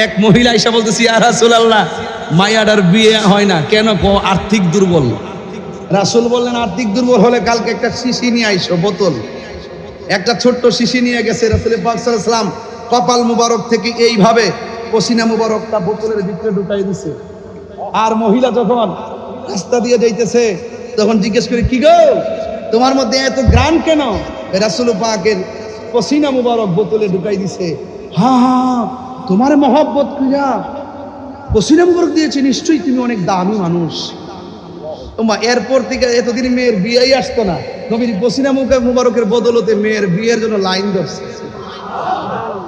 এক মহিলা এসে বলতেছি আর রাসুল আল্লাহ মায়াডার বিয়ে হয় না। কেন আর্থিক দুর্বল? রাসুল বললেন, আর্থিক দুর্বল হলে কালকে একটা শিশি নিয়ে আইসো, বোতল। একটা ছোট্ট শিশি নিয়ে গেছে রাসুল পাকসালাম কপাল মুবারক থেকে এইভাবে পসিনা মুবারকটা বোতলের ভিতরে ঢুকাই দিছে। আর মহিলা যখন রাস্তা দিয়ে যাইতেছে, তখন জিজ্ঞেস করে, কি গো? তোমার মধ্যে এত গ্রাম কেন? রাসুল পাকের পসিনা মুবারক বোতলে ঢুকাই দিছে। হা হা তোমার মহব্বত কিয়া পসিনা মুবারক দিয়েছে, নিশ্চয়ই তুমি অনেক দামি মানুষ। তোমার এরপর থেকে এতদিন মেয়ের বিয়েই আসতো না। নবীর পসিনা মুখে মুবারকের বদলতে মেয়ের বিয়ের জন্য লাইন ধরছে।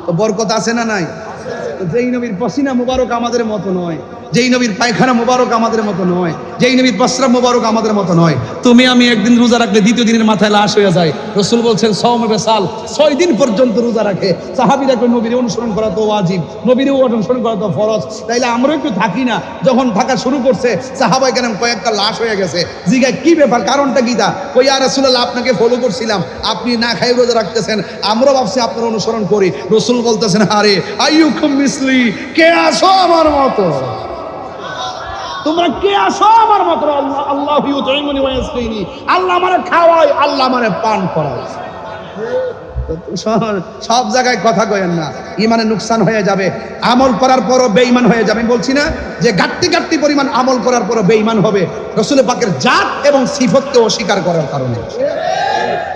তো বরকত আছে না নাই? যেই নবীর পসিনা মুবারক আমাদের মতো নয়, যেই নবীর পায়খানা মুবারক আমাদের মতো নয় যেই নবীর প্রস্রাব মুবারক আমাদের মতো নয়। তুমি আমি একদিন রোজা রাখলে দ্বিতীয় দিনের মাথায় লাশ হয়ে যায়। রসুল বলছেন সৌমে সাল, ছয় দিন পর্যন্ত রোজা রাখে। সাহাবিরা কেউ নবীর অনুসরণ করা তো ওয়াজিব, নবীর অনুসরণ করা তো ফরজ। তাইলে আমরাও একটু থাকি না। যখন থাকা শুরু করছে, সাহাবাই কেন কয়েকটা লাশ হয়ে গেছে। জিগায়, কি ব্যাপার, কারণটা কি তা? ওই আর রসুল্লাহ আপনাকে ফলো করছিলাম। আপনি না খাই রোজা রাখতেছেন আমরা ভাবছি আপনার অনুসরণ করি। রসুল বলতেছেন, আরে, আইয়ুকুম মিসলি, কে আসো আমার মতো? তোমরা কে আসো আমার মতো? আল্লাহ আল্লাহ আল্লাহ আমারে খাওয়ায়, আল্লাহ আমারে পান করায়। সব- জায়গায় কথা কয়েন না। ইমানে নুকসান হয়ে যাবে, আমল করার পরও বেঈমান হয়ে যাবে। বলছি না যে গাট্টি গাট্টি পরিমাণ আমল করার পরও বেঈমান হবে। রসুল পাকের জাত এবং সিফতকে অস্বীকার করার কারণে।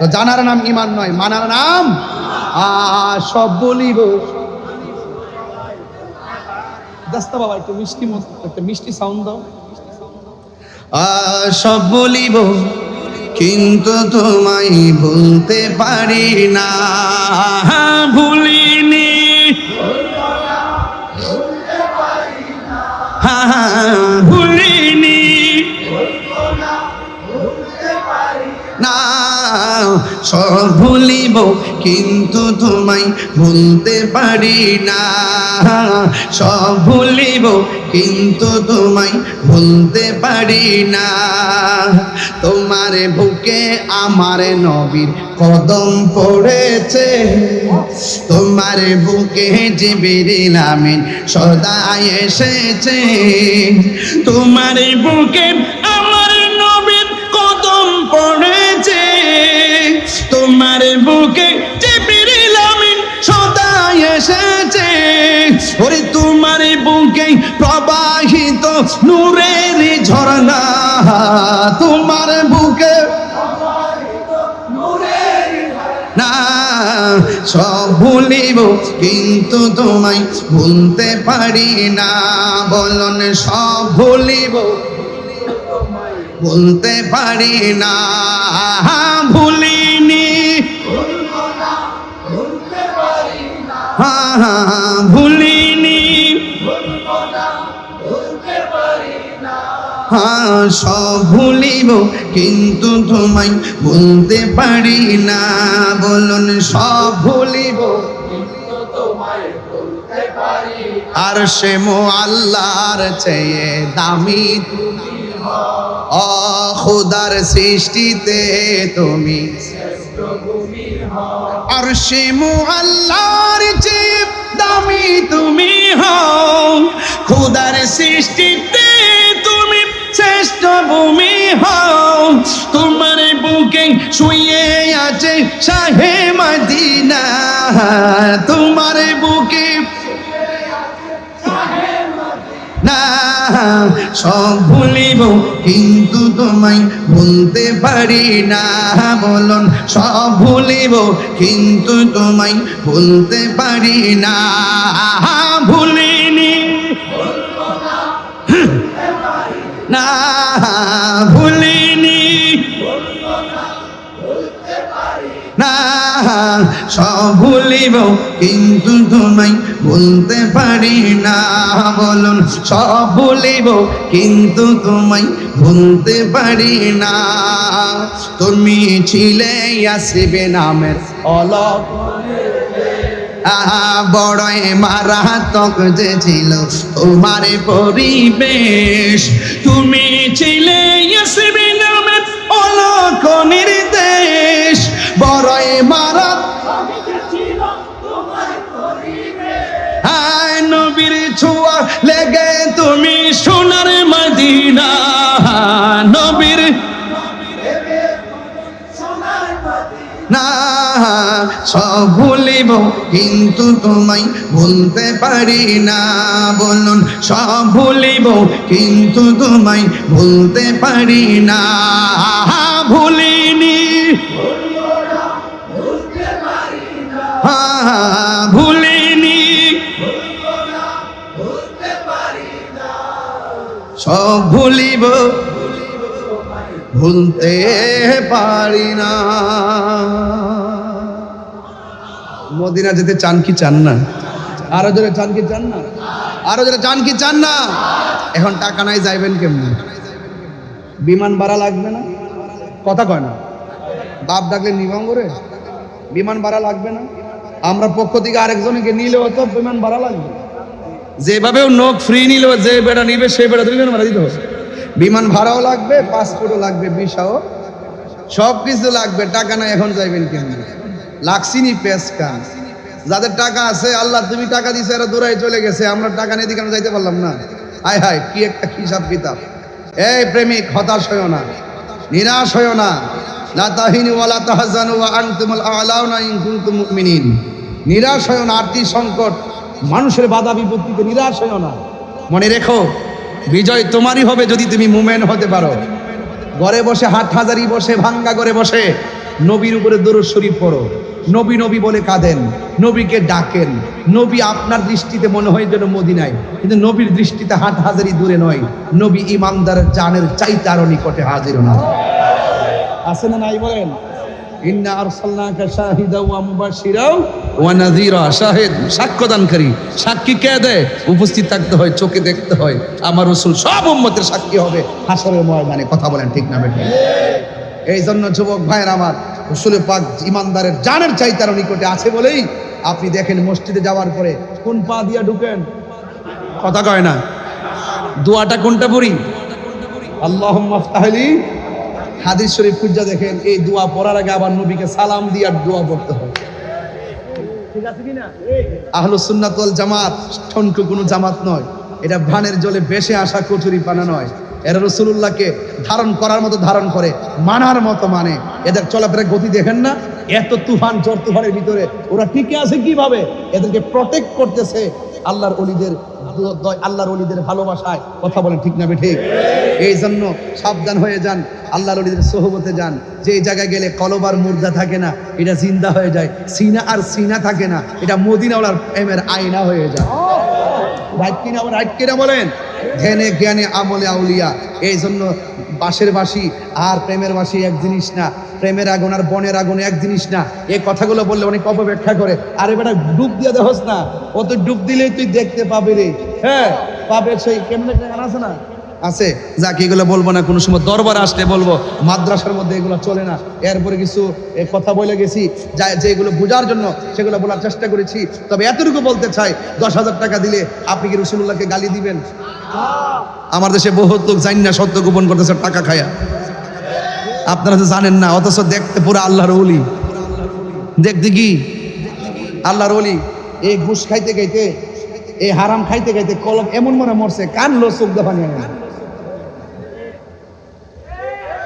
জানার নাম ইমান নয়, মানার নাম আ, সব বলিব। দাস্তা বাবা একটু মিষ্টি একটা মিষ্টি সাউন্ড দাও। সব বলিব কিন্তু তোমায় ভুলতে পারি না। ভুলিনি সব ভুলিব, কিন্তু তোমায় ভুলতে পারি না। সব ভুলিব, কিন্তু তোমায় ভুলতে পারি না। তোমার বুকে আমার নবীর কদম পড়েছে। তোমার বুকে জিবিরিল আমিন সদা এসেছে। তোমার বুকে তোমার বুকে জিবিরিল আমিন সদা এসেছে। ওরে, তোমার বুকে প্রবাহিত নূরের ঝর্ণা। তোমার বুকে না, সব ভুলিব, কিন্তু তোমায় ভুলতে পারি না। বলন, সব ভুলিব ভুলতে পারি না। ভুলিনি হ্যাঁ হ্যাঁ ভুলিনি। হ্যাঁ সব ভুলিব, কিন্তু তোমায় ভুলতে পারি না। বলুন, সব ভুলিব, আর সে মো আল্লাহর চেয়ে দামি অ, খুদার সৃষ্টিতে তুমি আর সে আল্লাহর যে দামি তুমি হও। খুদার সৃষ্টিতে তুমি শ্রেষ্ঠ ভূমি হও। তোমার বুকে শুয়ে আছে শাহে মদিনা। তোমার সব ভুলিব, কিন্তু তোমায় ভুলতে পারি না। বলুন সব ভুলিব, কিন্তু তোমায় ভুলতে পারি না। ভুলিনি না। ভুলিনি। সব ভুলিব, কিন্তু তোমায় ভুলতে পারি না। বলুন, সব কিন্তু তোমায় ভুলতে পারি না। তুমি ছিলে আসিবে নামের আহা, বড়ই মারাত্মক যে ছিল তোমার পরিবেশ। তুমি ছিলে ইয়াসিবে নামের অলক নির্দেশ নবীর ছোঁয়া লেগে তুমি সোনার মদিনা। নবীর সব ভুলিব, কিন্তু তোমায় ভুলতে পারি না। বলুন, সব ভুলিব, কিন্তু তোমায় ভুলতে পারি না। সব ভুলিব, ভুলতে পারি না। মদিনা যেতে চান কি চান না? আরও জোরে চান কি চান না? আরও জোরে চান কি চান না? এখন টাকা নাই, যাইবেন কেমনি? বিমান ভাড়া লাগবে না? কথা কয় না। বাপ ডাকলে নিবাম করে বিমান ভাড়া লাগবে না? আমরা পক্ষ থেকে আরেকজনকে নিলেও তো বিমান ভাড়া লাগবে। যেভাবেও নোক ফ্রি নিলেও যে বেড়া নিবে, সে বেড়া দিলে ভাড়া দিতে হবে। বিমান ভাড়াও লাগবে পাসপোর্টও লাগবে ভিসাও সব কিছু লাগবে, টাকা নাই, এখন যাইবেন কেমনি? লাগছিনি পেস কান যাদের টাকা আছে, আল্লাহ তুমি টাকা দিছে, এরা দূরাই চলে গেছে, আমরা টাকা নিয়ে দিকে যাইতে পারলাম না। হায় হায়, কি একটা হিসাব কিতাব। এই প্রেমিক, হতাশ হইও না, নিরাশ হইও না। নিরাশ হইও না, আর্থিক সংকট। মানুষের বাধা বিপত্তিতে নিরাশ হইও না। মনে রেখো বিজয় তোমারই হবে যদি তুমি মুমেন হতে পারো। ঘরে বসে হাট হাজারি বসে ভাঙ্গা করে বসে নবীর উপরে দরুদ শরীফ পড়ো। নবী নবী বলে কাঁদেন নবীকে ডাকেন। নবী আপনার দৃষ্টিতে মনে হয় যেন মদিনায় কিন্তু নবীর দৃষ্টিতে হাট হাজারি দূরে নয়। নবী ইমানদার জানের চাইতে আরও নিকটে হাজির না আছে না নাই বলেন? ইন্না আরসালনাকা শাহিদা ওয়া মুবাশশিরা ওয়া নাযীরা। শাহিদ সাক্ষ্যদানকারী সাক্ষী কে দেয়? উপস্থিত থাকতে হয়, চোখে দেখতে হয়। আমার রাসূল সব উম্মতের সাক্ষী হবে। হাসরের ময়দানে কথা বলেন, ঠিক না বেঠিক এই জন্য যুবক ভাইয়ের আমার, রসুলের পাক ইমানদারের জানের চাইতার নিকটে আছে বলেই আপনি দেখেন মসজিদে যাওয়ার পরে কোন পা দিয়া ঢুকেন? কথা কয় না। দোয়াটা কোনটা পড়ি? আল্লাহ মাফতাহলি হাদিস শরীফ খুঁজা দেখেন, এই দোয়া পড়ার আগে আবার নবীকে সালাম দিয়ে আর দোয়া পড়তে হয়। জামাত কোনো জামাত নয়। এটা ভানের জলে বেশে আসা নয়। এরা ধারণ করার মতো ধারণ করে, মানার মতো মানে। চলাফেরা গতি দেখেন না? এত তুফান ভিতরে ওরা টিকে আছে কীভাবে? এদেরকে প্রটেক্ট করতেছে আল্লাহর অলিদের আল্লাহর অলিদের ভালোবাসায় কথা বলেন, ঠিক না ঠিক? এই জন্য সাবধান হয়ে যান, আল্লাহর অলিদের সহবতে যান। যে জায়গায় গেলে কলবার মুর্দা থাকে না, এটা জিন্দা হয়ে যায়। সিনা আর সিনা থাকে না, এটা মদিনাওয়ালার প্রেমের আয়না হয়ে যায়। রাইট কিনা বলেন? ধ্যানে জ্ঞানে আমলে আউলিয়া। এই জন্য বাঁশের বাসি আর প্রেমের বাসি এক জিনিস না। প্রেমের আগুন আর বনের আগুন এক জিনিস না। এই কথাগুলো বললে অনেক অপব্যাখ্যা করে। আরে বেটা, ডুব দিয়ে দেখোস না। ও তো ডুব দিলেই তুই দেখতে পাবি রে। হ্যাঁ পাবে সেই কেমন গান আছে না? আছে। যাকে, এগুলো বলব না, কোনো সময় দরবার আসলে বলব। মাদ্রাসার মধ্যে এগুলো চলে না। এরপরে কিছু কথা বলে গেছি। যা যেগুলো বোঝার জন্য সেগুলো বলার চেষ্টা করেছি। তবে এতটুকু বলতে চাই, দশ হাজার টাকা দিলে আপনি কি রসুল্লাহকে গালি দিবেন? আমার দেশে বহুত লোক জানি না সত্য গোপন করতেছে টাকা খায়া। আপনারা তো জানেন না, অথচ দেখতে পুরো আল্লাহর ওলি। দেখতে কি? আল্লাহর ওলি, এই ঘুষ খাইতে খাইতে, এই হারাম খাইতে খাইতে কলম এমন মনে মরছে কানলো চোখ দেখা নিয়ে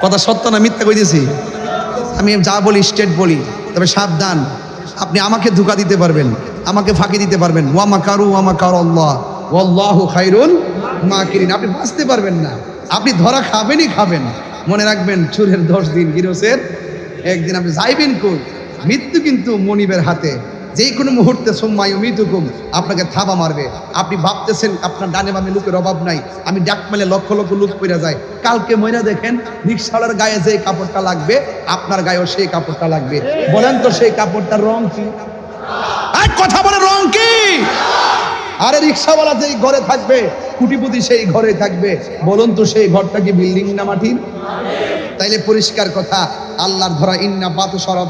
কথা সত্য না মিথ্যা কইতেছি? আমি যা বলি স্টেট বলি, তবে সাবধান। আপনি আমাকে ধোকা দিতে পারবেন, আমাকে ফাঁকি দিতে পারবেন। ওয়ামা কারু ওয়ামা কার আল্লাহ ওয়াল্লাহু খাইরুল মাকিরিন আপনি বাঁচতে পারবেন না। আপনি ধরা খাবেনই খাবেন। মনে রাখবেন, চুরের দশ দিন গিরসের, একদিন আপনি যাইবেন কই? মৃত্যু কিন্তু মনিবের হাতে। যে কোনো মুহূর্তে সোম্মাই মৃত্যুকুম আপনাকে থাবা মারবে। আপনি ভাবতেছেন, আপনার ডানে বামে লোকের অভাব নাই। আমি ডাক মেলে লক্ষ লক্ষ লোক পড়ে যায়। কালকে ময়না দেখেন রিক্সাওয়ালার গায়ে যে কাপড়টা লাগবে, আপনার গায়েও সেই কাপড়টা লাগবে। বলেন তো সেই কাপড়টার রং কি? কথা বলে রং কি? আরে রিক্সাওয়ালা যেই ঘরে থাকবে, কুটিপুতি সেই ঘরে থাকবে। বলুন তো সেই ঘরটা কি বিল্ডিং না মাটির? তাইলে পরিষ্কার কথা, আল্লাহর ধরা ইন্না বাতু সরব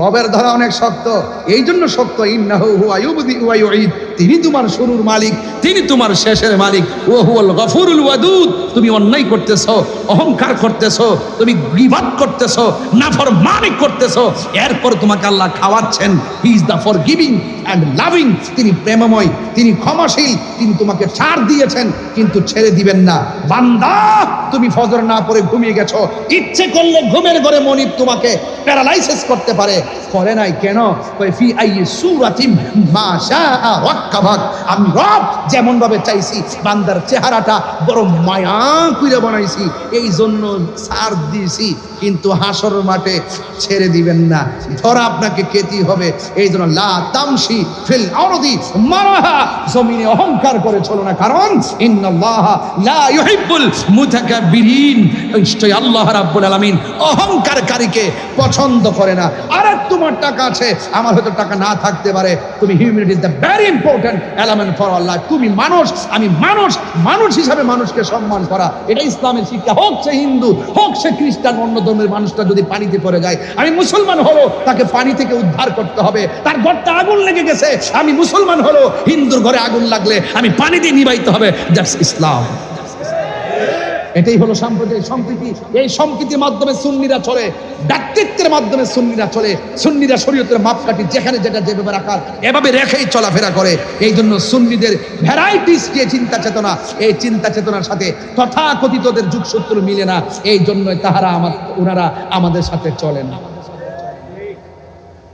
রবের ধরা অনেক শক্ত এই জন্য শক্ত ইন্না হু তিনি তোমার শুরুর মালিক, তিনি তোমার শেষের মালিক। ও হুয়াল গফুরুল ওয়াদুদ। তুমি অন্যায় করতেছো, অহংকার তুমি করতেছো এরপর তোমাকে আল্লাহ খাওয়াচ্ছেন। He is the for giving and loving তিনি প্রেমময়, তিনি ক্ষমাশীল। তিনি তোমাকে ছাড় দিয়েছেন, কিন্তু ছেড়ে দিবেন না। বান্দা, তুমি ফজর না পরে ঘুমিয়ে গেছো। ইচ্ছে করলে ঘুমের ঘরে মনিব তোমাকে প্যারালাইসিস করতে পারে। করে নাই কেন? ফি আই সুরাতিম মা শাআ আমি রব যেমন ভাবে চাইছি, বান্দার চেহারাটা বড় মায়া কইরা বানাইছি এই জন্য সার দিয়েছি। কিন্তু হাসর মাঠে ছেড়ে দিবেন না। ধরা আপনাকে খেতে হবে। এই জন্য লা তামসি ফিল আরদি মারাহা। জমিনে অহংকার করে চলো না। কারণ ইন্নাল্লাহ লা ইউহিব্বুল মুতাকাব্বিরিন। নিশ্চয় আল্লাহ রাব্বুল আলামিন অহংকারকারীকে পছন্দ করে না। আর, তোমার টাকা আছে, আমার হয়তো টাকা না থাকতে পারে। তুমি humanity is the very important element for আল্লাহ তুমি মানুষ, আমি মানুষ মানুষ হিসাবে মানুষকে সম্মান করা। এটা ইসলামের শিক্ষা। হোক সে হিন্দু, হোক সে খ্রিস্টান, অন্য ধর্মের মানুষটা যদি পানিতে পড়ে যায়, আমি মুসলমান হলো তাকে পানি থেকে উদ্ধার করতে হবে। তার ঘরটা আগুন লেগে গেছে। আমি মুসলমান হলো হিন্দুর ঘরে আগুন লাগলে আমি পানি দিয়ে নিবাইতে হবে। দ্যাটস ইসলাম এটাই হলো সাম্প্রদায়িক সম্প্রীতি। এই সম্প্রীতির মাধ্যমে সুন্নিরা চলে, ব্যক্তিত্বের মাধ্যমে সুন্নিরা চলে, সুন্নিরা শরীয়তের মাপকাঠি যেখানে যেটা যেভাবে রাখার, এভাবে রেখেই চলাফেরা করে। এই জন্য সুন্নিদের ভ্যারাইটিস যে চিন্তা চেতনা, এই চিন্তা চেতনার সাথে তথাকথিতদের যুগসূত্র মিলে না। এই জন্যই তাহারা আমার ওনারা আমাদের সাথে চলে না।